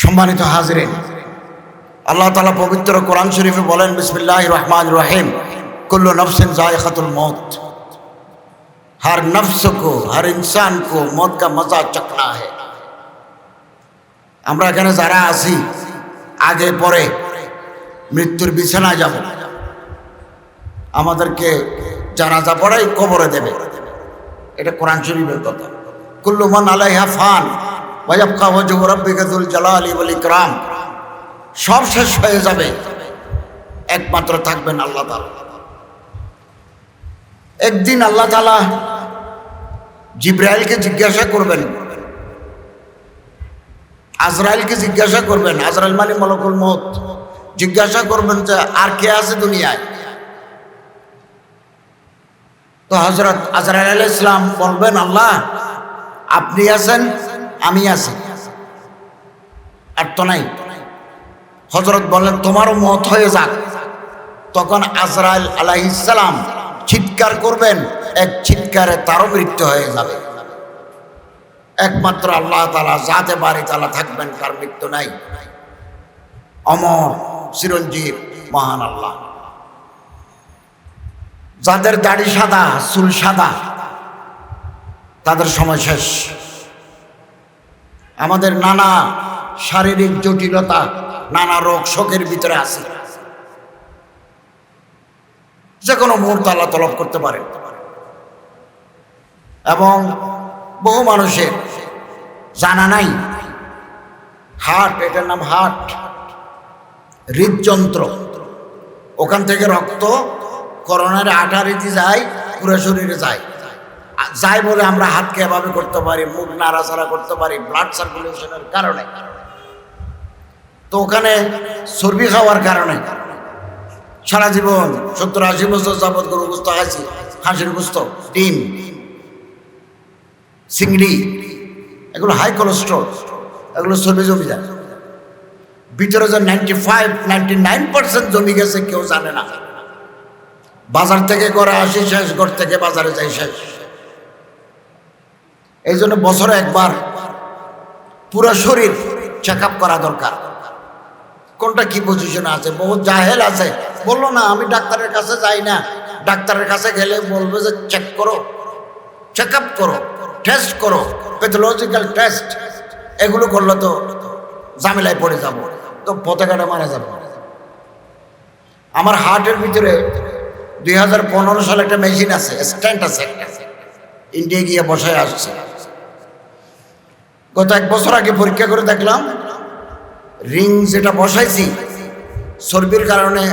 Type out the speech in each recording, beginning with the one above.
সম্মানিত হাজরিন আল্লাহ তালা পবিত্র কোরআন শরীফে বলেন বিসমিল্লাহ রহমান রহিম কুল্লু নফসিন जायखातुल मौत हर नफ्स को हर इंसान को मौत का मजा चखना है আমরা এখানে যারা আছি আগে পরে মৃত্যুর বিছানায় যাব আমাদেরকে জানাজা পড়াই কবরে দেবে এটা কোরআন শরীফের কথা কুল্লু মান আলাইহা ফান ইকরাম। সব শেষ হয়ে যাবে। একমাত্র থাকবেন আল্লাহ একদিন আল্লাহ তাআলা জিব্রাইলকে জিজ্ঞাসা করবেন। আজরাইলকে জিজ্ঞাসা করবেন। আজরাইল মানে মলকুল মত জিজ্ঞাসা করবেন যে, আর কে আছে দুনিয়ায়? তো হজরত আজরাইল ইসলাম বলবেন, আল্লাহ, আপনি আছেন? আমি আছি। আর তো নাই। হজরত বললেন, তোমারও মত হয়ে যাক। তখন আজরাইল আলাইহিসালাম চিৎকার করবেন, এক চিৎকারে তারও মৃত্যু হয়ে যাবে। একমাত্র আল্লাহ তালা যাতে বাড়ি তালা থাকবেন, তার মৃত্যু নাই। অমর, চিরঞ্জীব, মহান আল্লাহ। যাদের দাড়ি সাদা, চুল সাদা, তাদের সময় শেষ। আমাদের নানা শারীরিক জটিলতা, নানা রোগ শোকের ভিতরে আছে। যে কোনো মুহূর্ত আল্লাহ তলব করতে পারে এবং বহু মানুষের জানা নাই, হার্ট, এটার নাম হার্ট, হৃদযন্ত্র। ওখান থেকে রক্ত, করোনার আঠা রীতি যায়, পুরো শরীরে যায়। যায় বলে আমরা হাতকে এভাবে করতে পারি, মুখ নাড়াচাড়া করতে পারি ব্লাড সার্কুলেশনের কারণে। তো ওখানে চর্বি খাওয়ার কারণে সারা জীবন সত্তর আশি বছর যাবৎ গরু গুস্ত খাইছি হাঁসের গুস্ত, ডিম, চিংড়ি, এগুলো হাই কোলেস্ট্রল এগুলো চর্বি জমি যায় ভিতরে যে ninety five ninety nine percent জমি গেছে, কেউ জানে না। বাজার থেকে করে আসি শেষ, ঘর থেকে বাজারে যাই শেষ। এই জন্য বছরে একবার পুরো শরীর চেক করা দরকার। কোনটা কি পজিশনে আছে? বহু জাহেল আছে। বলল না, আমি ডাক্তারের কাছে যাই না। ডাক্তারের কাছে গেলে বলবে যে চেক করো চেক আপ করো টেস্ট করো প্যাথোলজিক্যাল টেস্ট এগুলো করলে তো ঝামেলায় পড়ে যাব, তো পতাকাটা মারা যাবে। আমার হার্টের ভিতরে দুই হাজার পনেরো সালে একটা মেশিন আছে স্ট্যান্ড আছে। ইন্ডিয়া গিয়ে বসায় আসছে। গত এক বছর আগে পরীক্ষা করে দেখলাম, রিং যেটা বসাইছি, চর্বির কারণে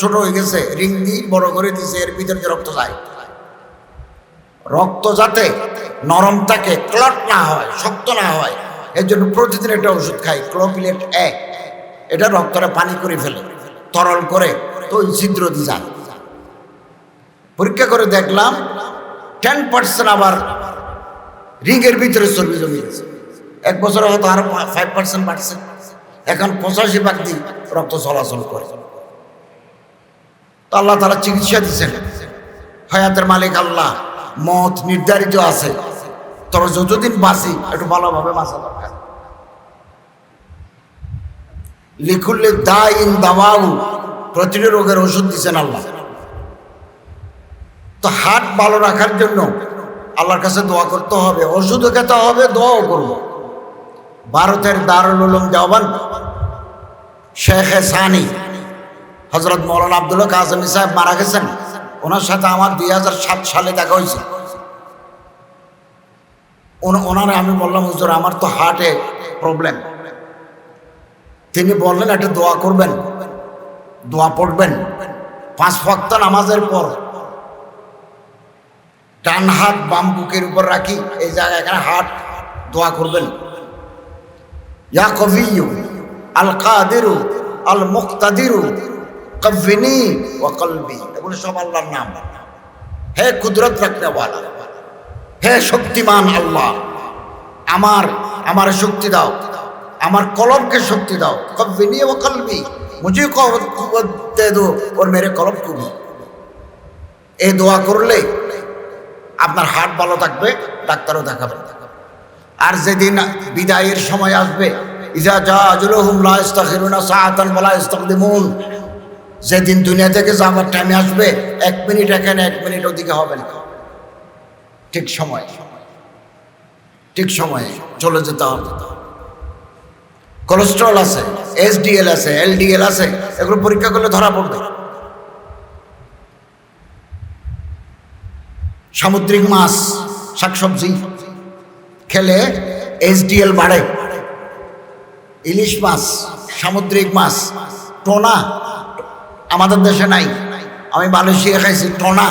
ছোট হয়ে গেছে, রিং দিয়ে বড় করে দিয়েছে এর ভিতরে রক্ত যায়। রক্ত যাতে নরম থাকে, ক্লট না হয়, শক্ত না হয় এর জন্য প্রতিদিন একটা ওষুধ খাই ক্লোপিলেট এক এটা রক্তটা পানি করে ফেলে, তরল করে, তো ওই ছিদ্র দিয়ে যায়। পরীক্ষা করে দেখলাম টেন পার্সেন্ট আবার রিংয়ের ভিতরে চর্বি জমি গেছে। এক বছরে হয়তো আরও ফাইভ পার্সেন্ট বাড়ছে। এখন পঁচাশি ভাগ দিন রক্ত চলাচল করে। আল্লাহ তারা চিকিৎসা দিচ্ছেন হায়াতের মালিক আল্লাহ, মত নির্ধারিত আছে। তবে যতদিন বাঁচি, একটু ভালোভাবে বাঁচা দরকার। লিখুল্লে দা ইন দাওয়াউ, প্রতিটি রোগের ওষুধ দিচ্ছেন আল্লাহ। তো হাট ভালো রাখার জন্য আল্লাহর কাছে দোয়া করতে হবে। ওষুধও খেতে হবে, দোয়াও করব। ভারতের দারুল উলুম দেওয়ান শেখ সানি। হজরত মৌলানা আবদুল্লাহ কাজমি সাহেব মারা গেছেন। ওনার সাথে আমার দুই হাজার সাত সালে দেখা হয়েছে। ওনারে আমি বললাম, হুজুর, আমার তো হার্টে প্রবলেম। তিনি বললেন, একটা দোয়া করবেন, দোয়া পড়বেন। পাঁচ ফক্ত নামাজের পর ডান হাত বাম বুকের উপর রাখি, এই জায়গায় এখানে হাট দোয়া করবেন। আল কবিনী সব আল্লাহর নাম। কুদরত শক্তিমান আল্লাহ, আমার আমার শক্তি দাও, আমার কলমকে শক্তি দাও কবিনী ও কলবি। মুঝে দে দো, ওর মেরে কলম কুবি। এই দোয়া করলে আপনার হার্ট ভালো থাকবে, ডাক্তারও দেখাবেন। আর যেদিন বিদায়ের সময় আসবে যেদিন দুনিয়া থেকে যাওয়ার টাইমে আসবে, এক মিনিট এখানে, এক মিনিট ওদিকে হবে না। ঠিক সময়, ঠিক সময়ে চলে যেতে হবে। কোলেস্ট্রল আছে এসডিএল আছে এলডিএল আছে, এগুলো পরীক্ষা করলে ধরা পড়বে। সামুদ্রিক মাছ, শাকসবজি খেলে এসডিএল বাড়ে। ইলিশ মাছ, সামুদ্রিক মাছ, টোনা আমাদের দেশে নাই। আমি মালয়েশিয়া খাইছি, টোনা।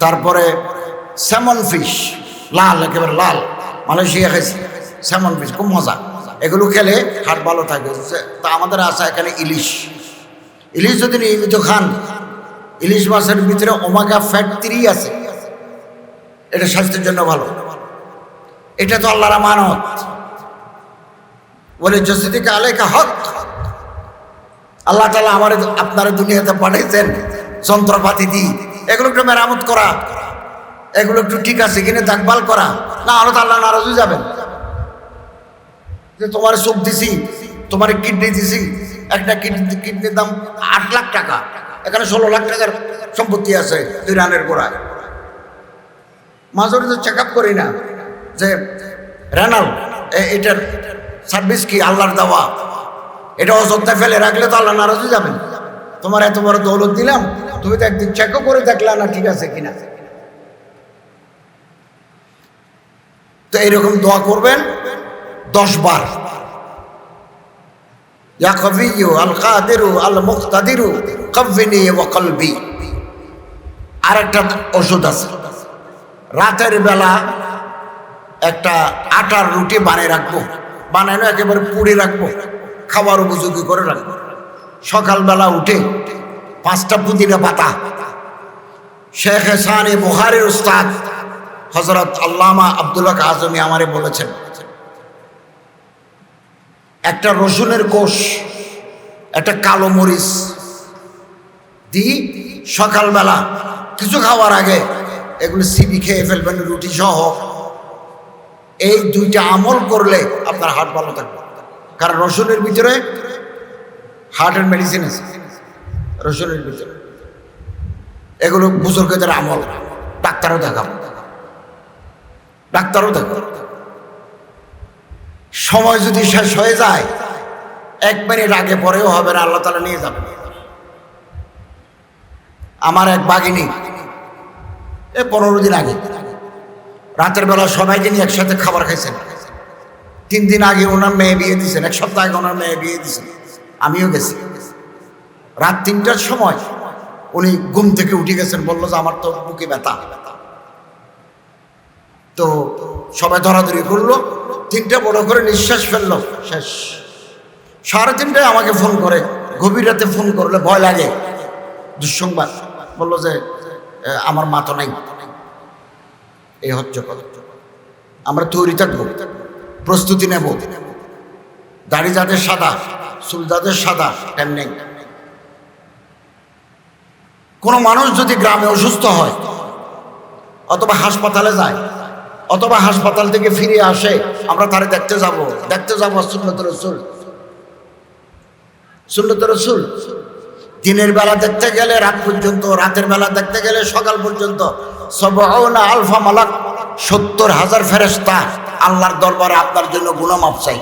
তারপরে স্যামন ফিশ লাল, একেবারে লাল। মালয়েশিয়া খাইছি স্যামন ফিশ খুব মজা। এগুলো খেলে হাট ভালো থাকে তা আমাদের আছে এখানে ইলিশ। ইলিশ যদি নিয়মিত খান, ইলিশ মাছের ভিতরে ওমাগা ফ্যাট থ্রি আছে। এটা স্বাস্থ্যের জন্য ভালো। এটা তো আল্লাহর আমানত। বলে, জসিদিকে আলেকা হক। আল্লাহ তালা আমার আপনারা দুনিয়াতে পাঠাইছেন যন্ত্রপাতি দি এগুলো একটু মেরামত করা। এগুলো একটু ঠিক আছে কিনে দেখভাল করা। না তো আল্লাহ নারাজ হয়ে যাবেন। যে তোমার চোখ দিছি, তোমার কিডনি দিছি, একটা কিডনি, কিডনির দাম আট লাখ টাকা। এখানে ষোলো লাখ টাকার সম্পত্তি আছে, দুই রানের গোড়ায়। মাঝরে তো চেক করি না যে রেনাল এটার সার্ভিস কি? আল্লাহর দেওয়া। এটা অযোধ্যায় ফেলে রাখলে তো আল্লাহ নারাজ যাবেন। তোমার এত বড় দৌলত দিলাম, তুমি তো একদিন চেকও করে দেখলা না ঠিক আছে কিনা। তো এইরকম দোয়া করবেন দশ বার। আল আল আর একটা ওষুধ আছে। রাতের বেলা একটা আটার রুটি বানিয়ে রাখব। বানানো একেবারে পুড়ে রাখব। খাবার উপযোগী করে রাখব। সকালবেলা উঠে পাঁচটা পুদিনা পাতা। শেখ এসানি বুহারির উস্তাদ হজরত আল্লামা আবদুল্লাহ আজমি আমারে বলেছেন, একটা রসুনের কোষ, একটা কালো মরিচ দি সকালবেলা কিছু খাওয়ার আগে এগুলো সিবি খেয়ে ফেলবেন, রুটি সহ। এই দুইটা আমল করলে আপনার হার্ট ভালো থাকবে। কারণ রসুনের ভিতরে হার্টের মেডিসিন আছে। রসুনের ভিতরে। এগুলো বুজুর্গদের আমল। ডাক্তারও দেখাবো। ডাক্তারও দেখাবো। সময় যদি শেষ হয়ে যায়, এক মিনিট আগে পরেও হবে না, আল্লাহ তালা নিয়ে যাবে আমার এক বাগিনী এ পনেরো দিন আগে। রাতের বেলা সবাইকে নিয়ে একসাথে খাবার খাইছেন। তিন দিন আগে ওনার মেয়ে বিয়ে দিয়েছেন এক সপ্তাহ আগে ওনার মেয়ে বিয়ে দিয়েছেন আমিও গেছি। রাত তিনটার সময় উনি ঘুম থেকে উঠে গেছেন, বলল যে আমার তো বুকে ব্যথা। তো সবাই ধরাধরি করল, তিনটা বড় করে নিঃশ্বাস ফেলল, শেষ। সাড়ে তিনটায় আমাকে ফোন করে, গভীর রাতে ফোন করলে ভয় লাগে। দুঃসংবাদ। বলল যে আমার মা তো নাই। এই হচ্ছে কথা। আমরা তৈরি থাকব, প্রস্তুতি নেব। দাড়ি যাদের সাদা, চুল যাদের সাদা নেই। কোনো মানুষ যদি গ্রামে অসুস্থ হয়, অথবা হাসপাতালে যায়, অথবা হাসপাতাল থেকে ফিরে আসে, আমরা তারে দেখতে যাব। দেখতে যাব সুন্নত রসুল। সুন্নত রসুল? দিনের বেলা দেখতে গেলে, রাত পর্যন্ত, রাতের বেলা দেখতে গেলে, সকাল পর্যন্ত। সবাউনা আলফা মালাক, সত্তর হাজার ফেরেস্তা আল্লাহর দরবারে আপনার জন্য গুণমাপ চাই।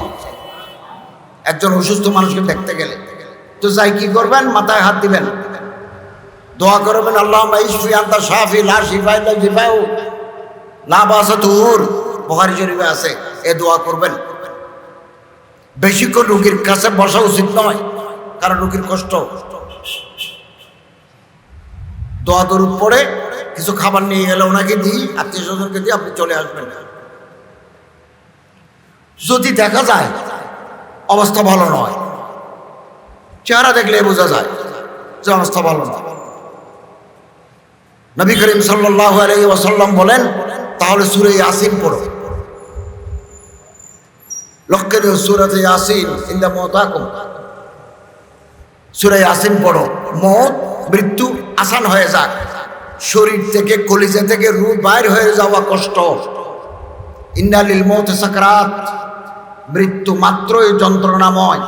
একজন অসুস্থ মানুষকে দেখতে গেলে। তো যাই, কি করবেন? মাথায় হাত দিবেন। দোয়া করবেন আল্লাহ ইসফি আন্তা শাফি লা শিফাই লা শিফাউ। লা বাসা বুখারী শরীফে আছে, এ দোয়া করবেন। বেশিক্ষণ রুগীর কাছে বসা উচিত নয়, কারণ রুগীর কষ্ট। দোয়া দরুদ পড়ে কিছু খাবার নিয়ে গেলে ওনাকে দিই, আত্মীয় স্বজনকে দিয়ে আপনি চলে আসবেন। যদি দেখা যায় অবস্থা ভালো নয়, চেহারা দেখলে বোঝা যায় যে অবস্থা ভালো নয়। নবী করিম সাল্লাহ আলাই ওয়াসাল্লাম বলেন, তাহলে সুরে ইয়াসিন পড়ো। লক্ষ্যের সুরতে ইয়াসিন ইন্দা সুরে ইয়াসিন পড়ো। মত মৃত্যু আসান হয়ে যাক। শরীর থেকে, কলিজা থেকে রু বাইর হয়ে যাওয়া কষ্ট। ইন্দালিল মত সাকরাত। মৃত্যু মাত্রই যন্ত্রণাময়।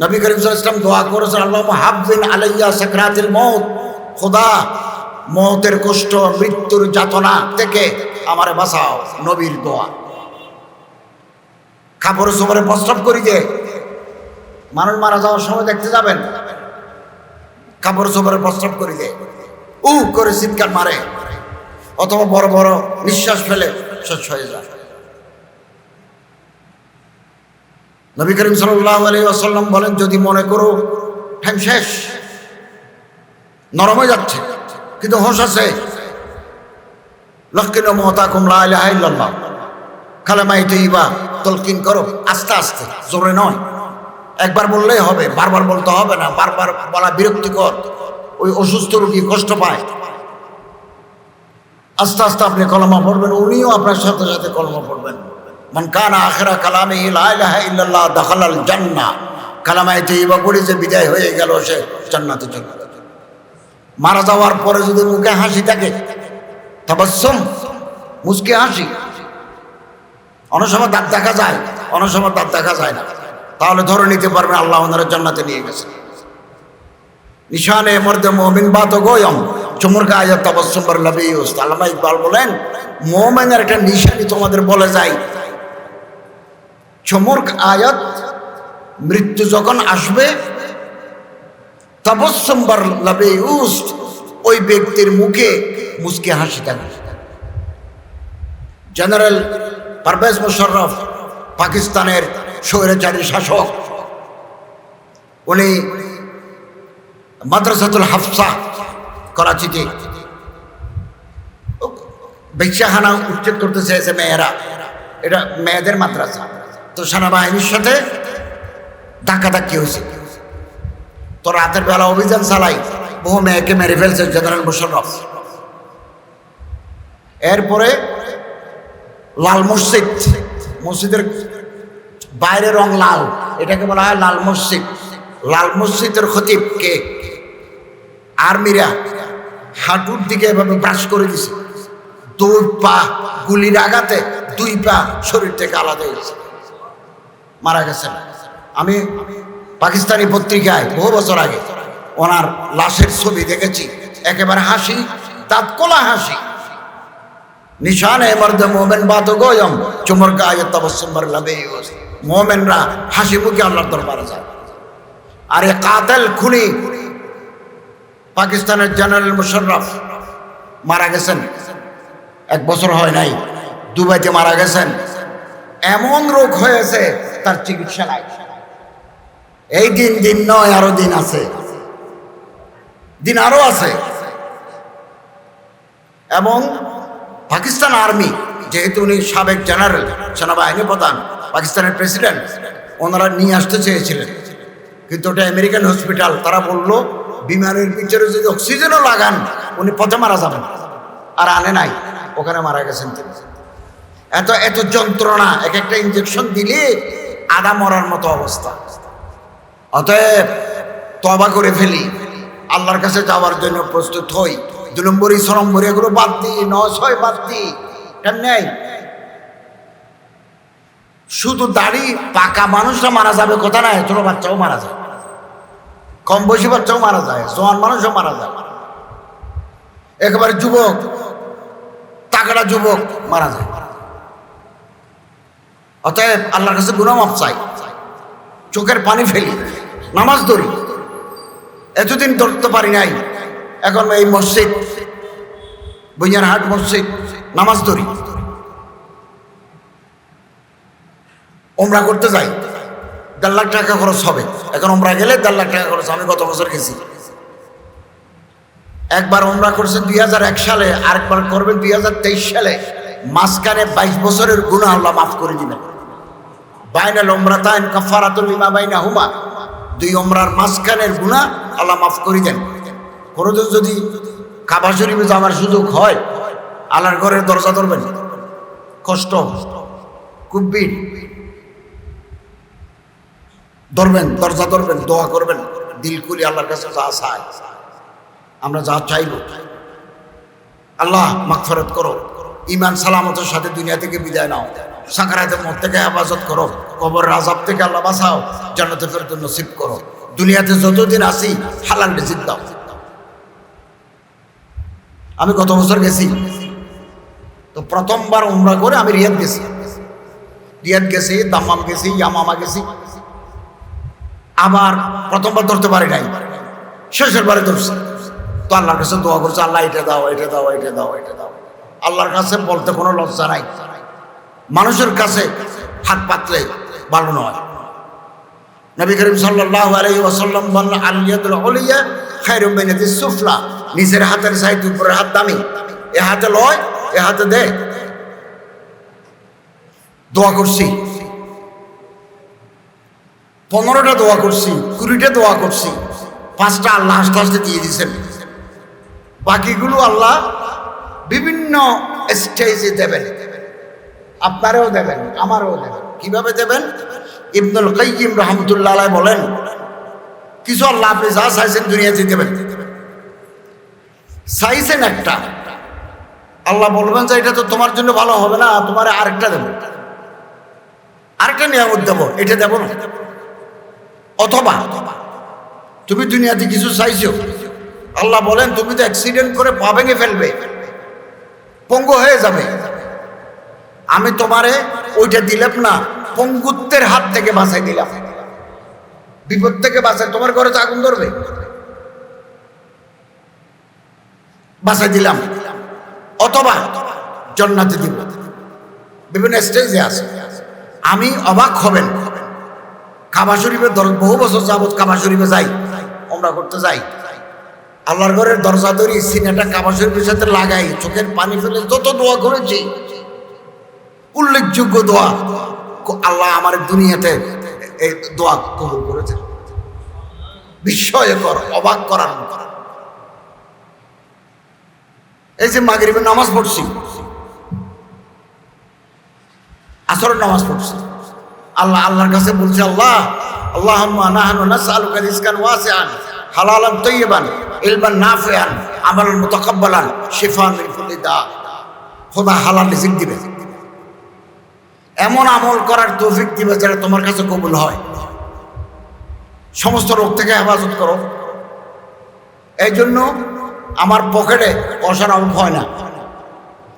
নবী করিম ওয়াসাল্লাম দোয়া করেছেন আল্লাহ হাফজিন আলাইয়া সাকরাতিল মউত। খোদা মৌতের কষ্ট, মৃত্যুর যাতনা থেকে আমারে বাঁচাও। নবীর দোয়া। কাপড় চোপড়ে প্রস্রাব করি যে মানুষ মারা যাওয়ার সময় দেখতে যাবেন। কাপড় চোপড়ে প্রস্রাব করি যে উ করে চিৎকার মারে। অথবা বড় বড় নিঃশ্বাস ফেলে শেষ হয়ে যায়। নবী করিম আসাল্লাম বলেন, যদি মনে করো টাইম শেষ নরম যাচ্ছে, কিন্তু হোশ আছে লক্ষ্মীন মহতা কুমলা আল্লাহ খালেমাই তুইবা তলকিন করো, আস্তে আস্তে, জোরে নয়। একবার বললেই হবে, বারবার বলতে হবে না, বারবার বলা বিরক্তিকর, ওই অসুস্থ রোগী কষ্ট পায়। আস্তে আস্তে আপনি কলমা পড়বেন, উনিও আপনার সাথে সাথে কলমা পড়বেন। মান কানা আখেরা কালামে ইল্লাল্লাহ দাখালাল জান্নাহ। কালামায়ে তৈবা পড়ে যে বিদায় হয়ে গেল, সে জান্নাতে চলে মারা যাওয়ার পরে যদি মুখে হাসি থাকে, তাবাসসুম মুসকে হাসি। অনেক সময় দাঁত দেখা যায়, অনেক সময় দাঁত দেখা যায় না। তাহলে ধরে নিতে পারবেন আল্লাহ ওনারা জান্নাতে নিয়ে গেছে। নিশানে মর্দে মোমিন বাত গোয়ম। চুমুর গায়ে তাবাসসুম লবি আল্লামা ইকবাল বলেন, মোমেনের একটা নিশানি তোমাদের বলে যায়। চমুর্ক আয়াত মৃত্যু যখন আসবে তবসম্বর লাবে উস্ট ওই ব্যক্তির মুখে মুসকে হাসি থাকবে জেনারেল পারভেজ মুশাররফ পাকিস্তানের স্বৈরাচারী শাসক। উনি মাদ্রাসাতুল হাফসা করাচিতে। ভিক্ষাখানা উচ্ছেদ করতে চেয়েছে মেয়েরা। এটা মেয়েদের মাদ্রাসা। তো সেনাবাহিনীর সাথে ধাক্কাধাক্কি হয়েছে। তো রাতের বেলা অভিযান চালাই, বহু মেয়েকে মেরে ফেলছে জেনারেল মুশারফ এরপরে লাল মসজিদ, মসজিদের বাইরে রং লাল। এটাকে বলা হয় লাল মসজিদ। লাল মসজিদের খতিবকে আর্মিরা হাঁটুর দিকে এভাবে ব্রাশ করে দিছে। দুই পা গুলির আঘাতে দুই পা শরীর থেকে আলাদা হয়েছে। মারা গেছেন আমি পাকিস্তানি পত্রিকায় বহু বছর আগে ওনার লাশের ছবি দেখেছি। একেবারে হাসি তাৎ কোলা হাসি। নিশানে মর্দে মোমেন বাত গোয়ম চুমর গায়ে তবসম্বর লাবে মোমেনরা হাসি মুখে আল্লাহর দরবারে যায়। আর এ কাতেল খুনি পাকিস্তানের জেনারেল মুশাররফ মারা গেছেন। এক বছর হয় নাই, দুবাইতে মারা গেছেন। এমন রোগ হয়েছে তার চিকিৎসা নাই। এই দিন দিন নয়, আরও দিন আছে। দিন আরও আছে। এবং পাকিস্তান আর্মি, যেহেতু উনি সাবেক জেনারেল, সেনাবাহিনী প্রধান পাকিস্তানের প্রেসিডেন্ট ওনারা নিয়ে আসতে চেয়েছিলেন। কিন্তু ওটা আমেরিকান হসপিটাল তারা বলল, বিমানের পিছনে যদি অক্সিজেনও লাগান, উনি পথে মারা যাবেন। আর আনে নাই, ওখানে মারা গেছেন তিনি। এত এত যন্ত্রণা এক একটা ইঞ্জেকশন দিলে আদা মরার মতো অবস্থা। অতএব তবা করে ফেলি। আল্লাহর কাছে যাওয়ার জন্য প্রস্তুত হই। দু নম্বরই ছ নম্বরই এগুলো বাদ দিই নয়, ছয় বাদ দিই নেই? শুধু দাড়ি, পাকা মানুষরা মারা যাবে কথা নাই, ছোট বাচ্চাও মারা যায়। কম বয়সী বাচ্চাও মারা যায়, জোয়ান মানুষও মারা যায়। একেবারে যুবক তাকড়া যুবক মারা যায়। অতএব আল্লাহর কাছে গুণামাপ চাই। চোখের পানি ফেলি, নামাজ ধরি। এতদিন ধরতে পারি নাই, এখন এই মসজিদ হাট মসজিদ, নামাজ ধরি। ওমরা করতে যাই, দেড় লাখ টাকা খরচ হবে। এখন ওমরা গেলে দেড় লাখ টাকা খরচ, আমি গত বছর গেছি। একবার ওমরা করছে দুই সালে, আরেকবার করবেন দুই হাজার তেইশ সালে। মাঝখানে বাইশ বছরের গুণা আল্লাহ মাফ করে দিবেন। বাইনাল ওমরাতাইন কাফারাতুল লিমা বাইনা হুমা দুই ওমরার মাঝখানের গুণা আল্লাহ মাফ করে দেন। কোনোদিন যদি কাবা শরীফে যাওয়ার সুযোগ হয়, আল্লাহর ঘরের দরজা ধরবেন। কষ্ট, খুব ভিড়। ধরবেন, দরজা ধরবেন, দোয়া করবেন, দিল খুলি আল্লাহর কাছে যা চাই আমরা যা চাইব। আল্লাহ মাগফরত করো। ইমান সালামতের সাথে দুনিয়া থেকে বিদায় নাও। সাকারাতের মত থেকে হেফাজত করো। কবর রাজাব থেকে আল্লাহ বাঁচাও। জান্নাতে ফেরত নসিব করো। দুনিয়াতে যতদিন আসি হালাল রিজিক দাও। আমি গত বছর গেছি। তো প্রথমবার উমরা করে আমি রিয়াদ গেছি। রিয়াদ গেছি, দাম্মাম গেছি, ইয়ামামা গেছি। আবার প্রথমবার ধরতে পারি নাই। শেষের বারে ধরছে। তো আল্লাহর কাছে দোয়া করছে, আল্লাহ, এটা দাও এটা দাও এটা দাও এটা দাও। আল্লাহর কাছে বলতে কোনো লজ্জা নাই। মানুষের কাছে হাত পাতলে ভালো নয়। নবী করিম সাল্লাল্লাহু আলাইহি ওয়াসাল্লাম বললেন আলিয়াতুল উলিয়া খায়রুম মিনাতিস সুফলা। নিজের হাতের চাইতে উপরের হাত দামি। এ হাতে লয়, এ হাতে দে। দোয়া করছি। পনেরোটা দোয়া করছি, কুড়িটা দোয়া করছি, পাঁচটা আল্লাহ আস্তে আস্তে দিয়ে দিয়েছেন। বাকিগুলো আল্লাহ বিভিন্ন স্টেজে দেবেন। আপনারও দেবেন, আমারও দেবেন। কীভাবে দেবেন? ইবনুল কাইয়িম রহমতুল্লাহ আলাই বলেন, কিছু আল্লাহ আপনি যা চাইছেন দুনিয়াতে দেবেন। চাইছেন একটা। আল্লাহ বলবেন যে এটা তো তোমার জন্য ভালো হবে না, তোমার আরেকটা দেবো। আরেকটা নিয়ামত দেবো, এটা দেবো না। অথবা তুমি দুনিয়াতে কিছু চাইছো? আল্লাহ বলেন, তুমি তো অ্যাক্সিডেন্ট করে পা ভেঙে ফেলবে। পঙ্গু হয়ে যাবে। আমি তোমারে ওইটা দিলাম না, পঙ্গুত্বের হাত থেকে বাঁচাই দিলাম। বিপদ থেকে বাঁচাই, তোমার ঘরে তো আগুন ধরবে। বাঁচাই দিলাম। অথবা জন্নাতে দিব। বিভিন্ন স্টেজে আছে। আমি অবাক হবেন। কাবা শরীফে বহু বছর যাবৎ কাবা শরীফে যাই আমরা করতে যাই আল্লাহর ঘরের দরজা ধরি সিনেটা কাবা শরীফের সাথে লাগাই, চোখের পানি ফেলে যত দোয়া করেছি। উল্লেখযোগ্য দোয়া আল্লাহ আমার দুনিয়াতে এই দোয়া কবুল করেছে বিস্ময়কর অবাক করার। এই যে মাগরিবের নামাজ পড়ছি, আসরের নামাজ পড়ছি। আল্লাহ, আল্লাহর কাছে বলছে, আল্লাহ আল্লাহ রিজকান ওয়াসিআন, হালালান তাইয়িবান, ইলমান নাফিআন, আমালান মুতাকাব্বালান, শিফান দা। খোদা হালাল রিজিক দিবে। এমন আমল করার তৌফিক দিবে যেটা তোমার কাছে কবুল হয়। সমস্ত রোগ থেকে হেফাজত করো। এই জন্য আমার পকেটে পয়সার অভাব হয় না।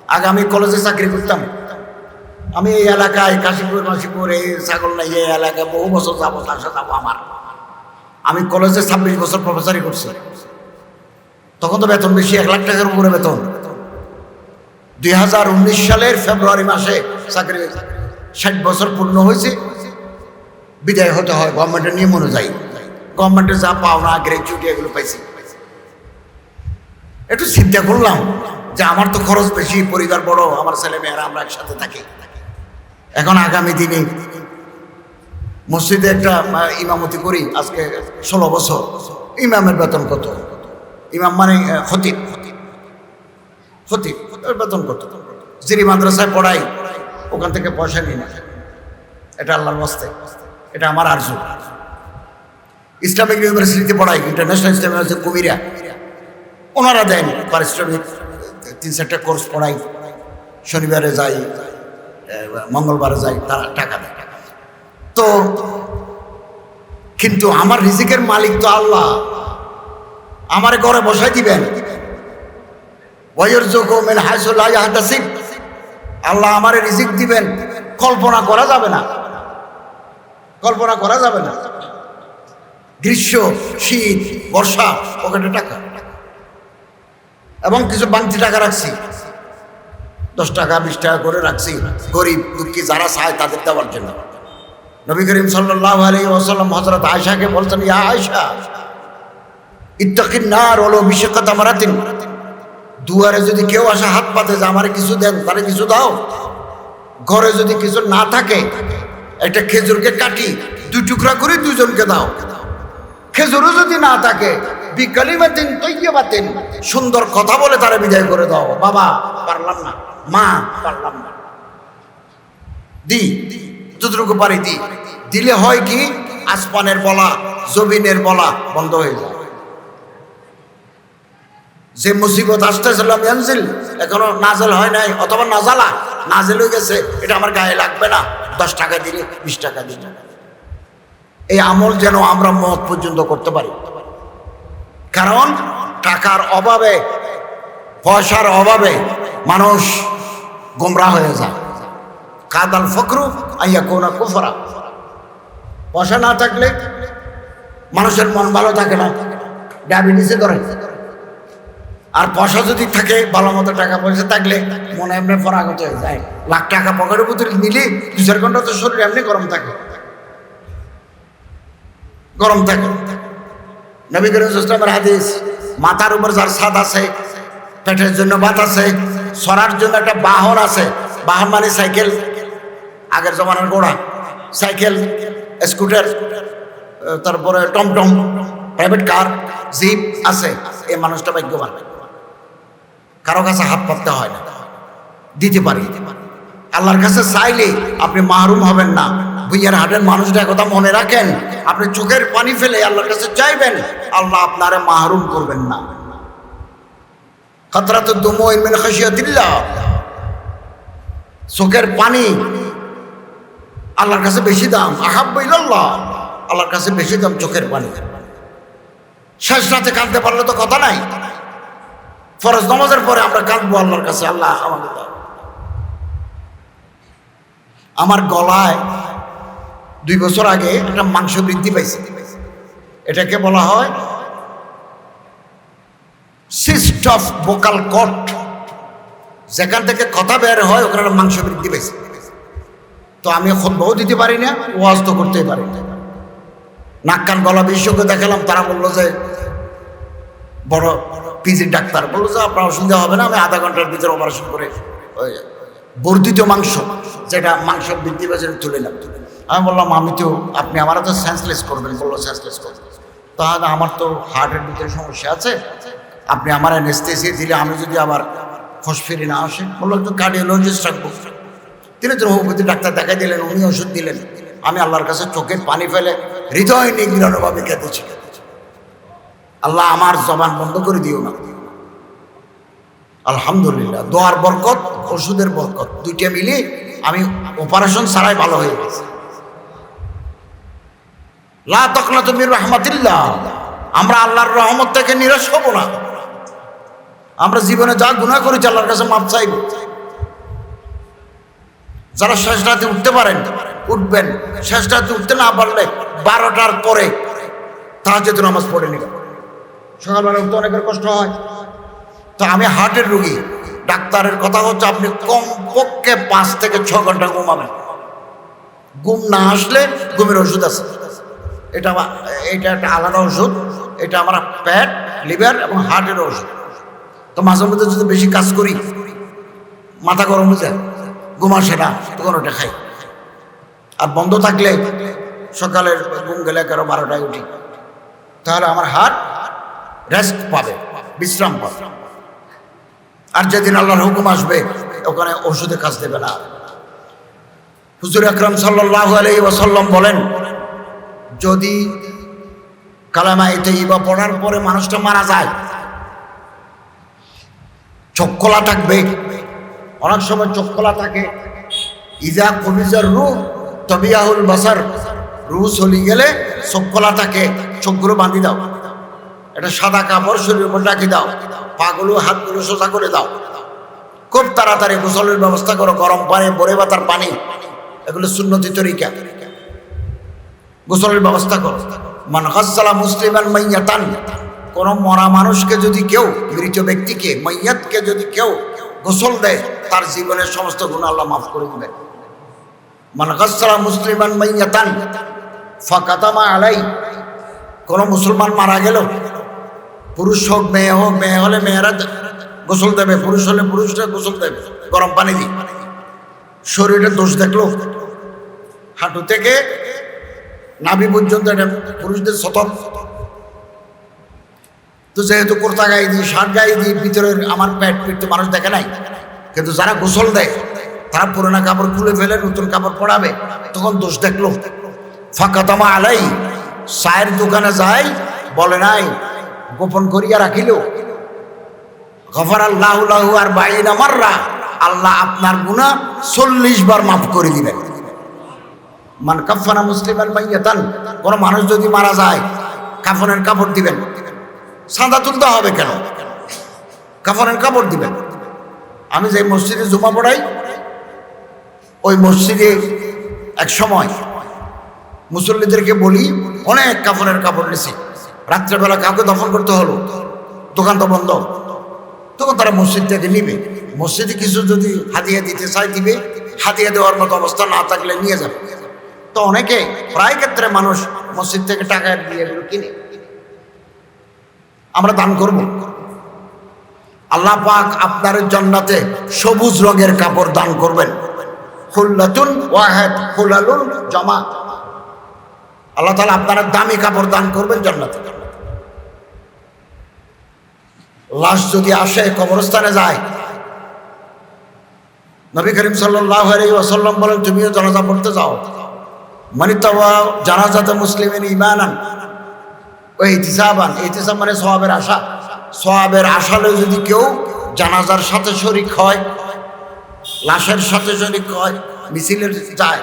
আগে আমি কলেজে চাকরি করতাম। আমি এই এলাকায় কাশীপুর মাসিপুর এই ছাগল নাই, এই এলাকায় বহু বছর যাব সাথে যাব আমার। আমি কলেজে ছাব্বিশ বছর প্রফেসরই করছি। তখন তো বেতন বেশি, এক লাখ টাকার উপরে বেতন। দুই হাজার উনিশ সালের ফেব্রুয়ারি মাসে চাকরি, ষাট বছর পূর্ণ হয়েছে। বিদায় হতে হয় গভর্নমেন্টের নিয়ম অনুযায়ী। গভর্নমেন্টের যা পাওনা গ্র্যাচুইটি এগুলো পাইছি। একটু চিন্তা করলাম যে আমার তো খরচ বেশি, পরিবার বড়, আমার ছেলে মেয়েরা আমরা একসাথে থাকি। এখন আগামী দিনে মসজিদে একটা ইমামতি করি, আজকে ষোলো বছর। ইমামের বেতন কত? ইমাম মানে খতিব। খতিব ওর বেতন কত? যিনি মাদ্রাসায় পড়াই ওখান থেকে পয়সা নিয়ে না এটা আল্লাহর বাস্তে এটা আমার আর্য ইসলামিক ইউনিভার্সিটিতে পড়াই ইন্টারন্যাশনাল ইসলামিক ইউনিভার্সিটি কুমিরা। ওনারা দেন, পারিশ্রমিক, তিন চারটা কোর্স পড়াই শনিবারে যাই মঙ্গলবারে যাই তারা টাকা দেয়। তো কিন্তু আমার রিজিকের মালিক তো আল্লাহ। আমার ঘরে বসাই দিবেন। আল্লাহ আমারে রিজিক দিবেন। কল্পনা করা যাবে না। কল্পনা করা যাবে না। গ্রীষ্ম, শীত, বর্ষা, পকেটে টাকা। এবং কিছু বাংতি টাকা রাখছি। দশ টাকা, বিশ টাকা করে রাখছি। গরিব, দুঃখী যারা চায় তাদের দেওয়ার জন্য। নবী করিম সাল্লাহ আলী ওসাল্লাম হজরত আয়সাকে বলছেন, ইয়া আয়সা ইত্তাকিন নার হলো বিশ্বকত আমারাতিন দুয়ারে যদি কেউ আসে, হাত পাতে যে আমার কিছু দেন, তারে কিছু দাও। ঘরে যদি কিছু না থাকে, একটা খেজুরকে কাটি, দুই টুকরা করে দুজনকে দাও। খেজুরও যদি না থাকে বিকালিমাতিন সুন্দর কথা বলে তারা বিদায় করে দাও। বাবা, পারলাম না। মা, পারলাম না। দি, যতটুকু পারি দি। দিলে হয় কি? আসমানের বলা, জমিনের বলা বন্ধ হয়ে যায়। যে মুসিবত আসতেছিল মেনজিল এখনও নাজেল হয় নাই, অথবা নাজালা, নাজেল হয়ে গেছে, এটা আমার গায়ে লাগবে না। দশ টাকা দিলে, বিশ টাকা দিলে। এই আমল যেন আমরা মত পর্যন্ত করতে পারি। কারণ টাকার অভাবে, পয়সার অভাবে মানুষ গোমরা হয়ে যায়। কাদাল ফকরু আইয়া কোনা কুফরা। পয়সা না থাকলে মানুষের মন ভালো থাকে না, ডায়াবেটিসে ধরে আর পয়সা যদি থাকে, ভালো মতো টাকা পয়সা থাকলে মনে এমনি পরাগত হয়ে যায়। লাখ টাকা পকেটের ভিতরে নিলে দু চার ঘণ্টা তো শরীর এমনি গরম থাকে। গরম থাকে। নবী করিম ইসলামের হাদিস, মাথার উপর যার ছাদ আছে, পেটের জন্য ভাত আছে, সরার জন্য একটা বাহন আছে, বাহন মানে সাইকেল, আগের জমানার ঘোড়া, সাইকেল, স্কুটার তারপরে টমটম প্রাইভেট কার জিপ আছে, এই মানুষটা ভাগ্যবান। কারও কাছে হাত পাততে হয় না, দিতে পারি। আল্লাহর কাছে চাইলে আপনি মাহরুম হবেন না। ভুইয়ার হাটের মানুষটা কথা মনে রাখেন, আপনি চোখের পানি ফেলে আল্লাহর কাছে চাইবেন আল্লাহ আপনারে মাহরুম করবেন না। খাতরাত ইমিন খাসিয়াতিল্লাহ, চোখের পানি আল্লাহর কাছে বেশি দাম আহাব্বাইল্লাহ আল্লাহর কাছে বেশি দাম চোখের পানি। শেষ রাতে কাঁদতে পারলে তো কথা নাই। ফরজ নামাজের পরে আমরা কাঁদবো আল্লাহর কাছে, আল্লাহ আমাকে আমার গলায় দুই বছর আগে একটা মাংস বৃদ্ধি পাইছে। এটাকে বলা হয় সিস্ট অফ বোকাল কট যেখান থেকে কথা বের হয়, ওখানে মাংস বৃদ্ধি পাইছে। তো আমি খোদবাও দিতে পারি না, ওয়াজ তো করতেই পারি না। নাক কান গলা বিশেষজ্ঞ দেখালাম, তারা বলল যে বড় পিজির ডাক্তার। বলল, যে, আপনার অসুবিধা হবে না, আমি আধা ঘণ্টার ভিতরে অপারেশন করে বর্ধিত মাংস, যেটা মাংস বৃদ্ধি পেয়েছে তুলে নাম আমি বললাম, আমি তো, আপনি আমার তো সেন্সলেস করবেন। বলল সেন্সলেস করবেন তাহলে আমার তো হার্টের ভিতরে সমস্যা আছে। আপনি আমার এনেস্তেসিয়ে দিলে আমি যদি আবার খোঁজ ফিরে না আসে, বলল তো কার্ডিওলজিস্ট রাখব। তিনি তো হোমিওপ্যাথি ডাক্তার দেখাই দিলেন, উনি ওষুধ দিলেন। আমি আল্লাহর কাছে চোখের পানি ফেলে হৃদয় নিগ্রহভাবে কেঁদেছি। আল্লাহ আমার জবান বন্ধ করে দিও না। আলহামদুলিল্লাহ, দোয়ার বরকত, ওষুধের বরকত, দুইটা মিলে আমি অপারেশন ছাড়াই ভালো হয়ে গেছে। লা আমরা আল্লাহর রহমত থেকে নিরাশ হব না। আমরা জীবনে যা গুণা করেছি আল্লাহর কাছে মাপ চাইব। যারা শেষ রাতে উঠতে পারেন, উঠবেন। শেষ রাতে উঠতে না পারলে বারোটার পরে তাহার যেহেতু নামাজ পড়ে নিল সকালবেলা উঠতে অনেকের কষ্ট হয়। তো আমি হার্টের রুগী। ডাক্তারের কথা হচ্ছে আপনি কমপক্ষে পাঁচ থেকে ছ ঘণ্টা ঘুমাবেন। ঘুম না আসলে ঘুমের ওষুধ আছে। এটা এটা একটা আলাদা ওষুধ, এটা আমার প্যাট লিভার এবং হার্টের ওষুধ। তো মাঝে মধ্যে যদি বেশি কাজ করি, মাথা গরম হয়ে যায়, ঘুম আসে না, তখন ওটা খাই। আর বন্ধ থাকলে সকালের ঘুম গেলে এগারো বারোটায় উঠি। তাহলে আমার হার্ট রেস্ট পাবে, বিশ্রাম পাবে। আর যেদিন আল্লাহর হুকুম আসবে, ওখানে ওষুধে কাজ দেবে না। হুজুর আকরম সাল্লাহ আলহি ওসাল্লাম বলেন যদি কালামা এতে ইবা পড়ার পরে মানুষটা মারা যায়, চোখ থাকবে। অনেক সময় চোখ থাকে। ইজা কবিজার রু তবিয়াহুল বাসার রু চলি গেলে চোখ থাকে। চোখগুলো বাঁধি দাও। একটা সাদা কাপড়, শরীরের উপর রাখি দাও। পাগুলো, হাতগুলো সোজা করে দাও। খুব তাড়াতাড়ি গোসলের ব্যবস্থা করো। গরম পানি বরে বাতার পানি। এগুলো সুন্নতি তরিকা। গোসলের ব্যবস্থা করো। মান হাসালা মুসলিমান মাইয়াতান। কোন মরা মানুষকে যদি কেউ মৃত ব্যক্তিকে, মাইয়াতকে যদি কেউ গোসল দেয়, তার জীবনের সমস্ত গুণ আল্লাহ মাফ করে দেবে মান হাসালা মুসলিমান মাইয়াতান ফাকাতামা আলাই। কোন মুসলমান মারা গেল, পুরুষ হোক, মেয়ে হোক, মেয়ে হলে মেয়েরা গোসল দেবে, পুরুষ হলে পুরুষরা গোসল দেবে। গরম পানি দিই শরীরে দোষ দেখল। হাঁটু থেকে নাভি পর্যন্ত এটা পুরুষদের সতর্ক। তো যেহেতু কোর্তা গায়ে দিই, শার্ট গায়ে দিই, ভিতরের আমার প্যাট পিট তো মানুষ দেখে নাই। কিন্তু যারা গোসল দেয়, তারা পুরোনো কাপড় খুলে ফেলে, নতুন কাপড় পরাবে, তখন দোষ দেখল। ফাঁকা তামা আলাই, চায়ের দোকানে যাই বলে নাই, গোপন করিয়া রাখিল। গফর আল্লাহ আর বাইনা মাররা, আল্লাহ আপনার গুণা চল্লিশ বার মাফ করে দিবেন। মান কাফানা মুসলিমান মাইয়াতান, কোন মানুষ যদি মারা যায়, কাফনের কাপড় দিবেন। সাদা তুলতে হবে কেন? কাফনের কাপড় দিবেন। আমি যে মসজিদে জুমা পড়াই, ওই মসজিদে এক সময় মুসল্লিদেরকে বলি, অনেক কাফনের কাপড় নিছি। রাত্রেবেলা কাউকে দফন করতে হলো। দোকান তো বন্ধ। তখন তারা মসজিদ থেকে নিবে। মসজিদে কিছু যদি হাতিয়ে দিতে চাই দিবে হাতিয়ে দেওয়ার মতো অবস্থা না থাকলে নিয়ে যাবে। তো অনেকে প্রায় ক্ষেত্রে মানুষ মসজিদ থেকে টাকা দিয়ে এগুলো কিনে। আমরা দান করব। আল্লাহ পাক আপনার জান্নাতে সবুজ রঙের কাপড় দান করবেন। হুল্লাতুন ওয়াহেদ হুলালুন জমা। আল্লাহ তাআলা আপনারা দামি কাপড় দান করবেন জান্নাতে। লাশ যদি আসে, কবরস্থানে যায়। নবী করিম সাল্লাল্লাহু আলাইহি ওয়াসাল্লাম বলেন, তুমিও জানাজা পড়তে যাও। মানে তাওয়া জানাজাতে মুসলিমের ইমানান ওই ইতিসাবান ইতিসাব মানে সওয়াবের আশা। সওয়াবের আশালে যদি কেউ জানাজার সাথে শরিক হয়, লাশের সাথে শরিক হয়, মিছিলের যায়।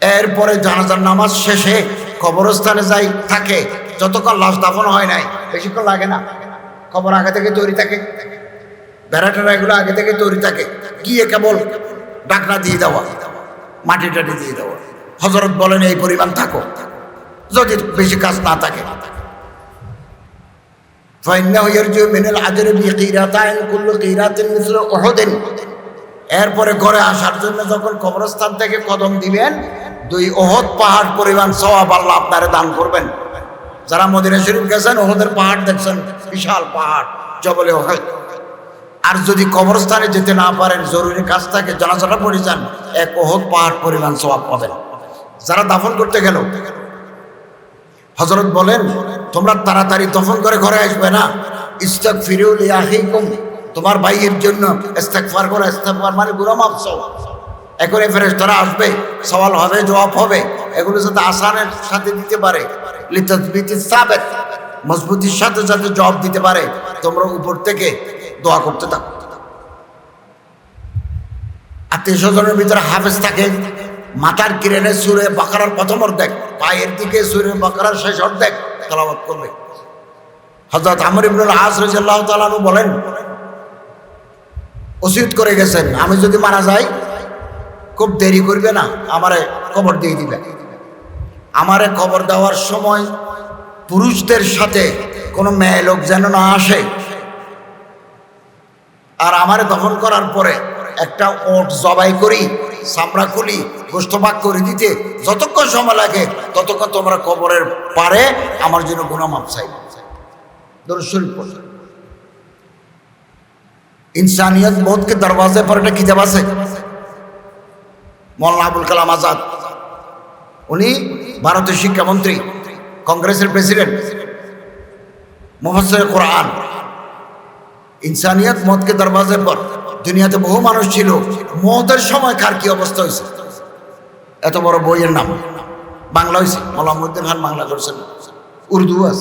এরপরে জানাজার নামাজ শেষে কবরস্থানে যাই, থাকে। যতক্ষণ লাশ দাফন হয় নাই, বেশিক্ষণ লাগে না। কবর আগে থেকে তৈরি থাকে। বেড়া টেড়া এগুলো আগে থেকে তৈরি থাকে। গিয়ে কেবল ঢাকনা দিয়ে দেওয়া, মাটি টাটি দিয়ে দেওয়া। হজরত বলেন, এই পরিমাণ থাকো। যদি বেশি কাজ না থাকে। এরপরে ঘরে আসার জন্য যখন কবরস্থান থেকে কদম দিবেন, দুই ওহদ পাহাড় পরিমাণ সব আল্লাহ আপনারা দান করবেন। যারা মদিনা শরীফ গেছেন ওহদের পাহাড় দেখছেন, বিশাল পাহাড়, জবলে ওহদ আর যদি কবরস্থানে যেতে না পারেন, জরুরি কাজ থাকে, জানাজাটা পড়ে যান, এক ওহদ পাহাড় পরিমাণ সওয়াব পাবেন। যারা দাফন করতে গেল হজরত বলেন, তোমরা তাড়াতাড়ি দফন করে ঘরে আসবে না। ইস্তাক ফিরেউল ইয়াহিকুম তোমার ভাইয়ের জন্য ইস্তেগফার করো, ইস্তেগফার মানে মাফ চাও। এখন এই ফেরেশতারা আসবে, সওয়াল হবে, জবাব হবে, এগুলো যাতে আসানের সাথে দিতে পারে। লিতাসবিতি সাবেত, মজবুতির সাথে সাথে জবাব দিতে পারে। তোমরা উপর থেকে দোয়া করতে থাকো। আত্মীয় স্বজনের ভিতরে হাফেজ থাকে, মাথার কিরেনে সুরে বাকারার প্রথম অর্ধেক, পায়ের দিকে সুরে বাকারার শেষ অর্ধেক তালাবাত করবে। হজরত আমর ইবনুল আস রাজিয়াল্লাহ তাআলা বলেন, ওসিয়ত করে গেছেন, আমি যদি মারা যাই, খুব দেরি করবে না, আমারে কবর দিয়ে দিবে। আমারে কবর দেওয়ার সময় পুরুষদের সাথে কোনো মেয়ে লোক যেন না আসে আর আমারে দফন করার পরে একটা ওট জবাই করি চামড়া খুলি গোষ্ঠপাক করে দিতে যতক্ষণ সময় লাগে ততক্ষণ তোমরা কবরের পারে আমার জন্য গুণামাপ চাই দরশুল इंसानियत मौत के दरवाजे पर একটা কিতাব আছে মৌলানা আবুল কালাম আজাদ উনি ভারতের শিক্ষামন্ত্রী কংগ্রেসের প্রেসিডেন্ট মুফসর কোরআন ইনসানিয়ত মদকে দরবাজে পর দুনিয়াতে বহু মানুষ ছিল, মদের সময় কার কি অবস্থা হয়েছে এত বড় বইয়ের নাম বাংলা হয়েছে মলামুদ্দিন খান বাংলা করছেন। উর্দু আছে।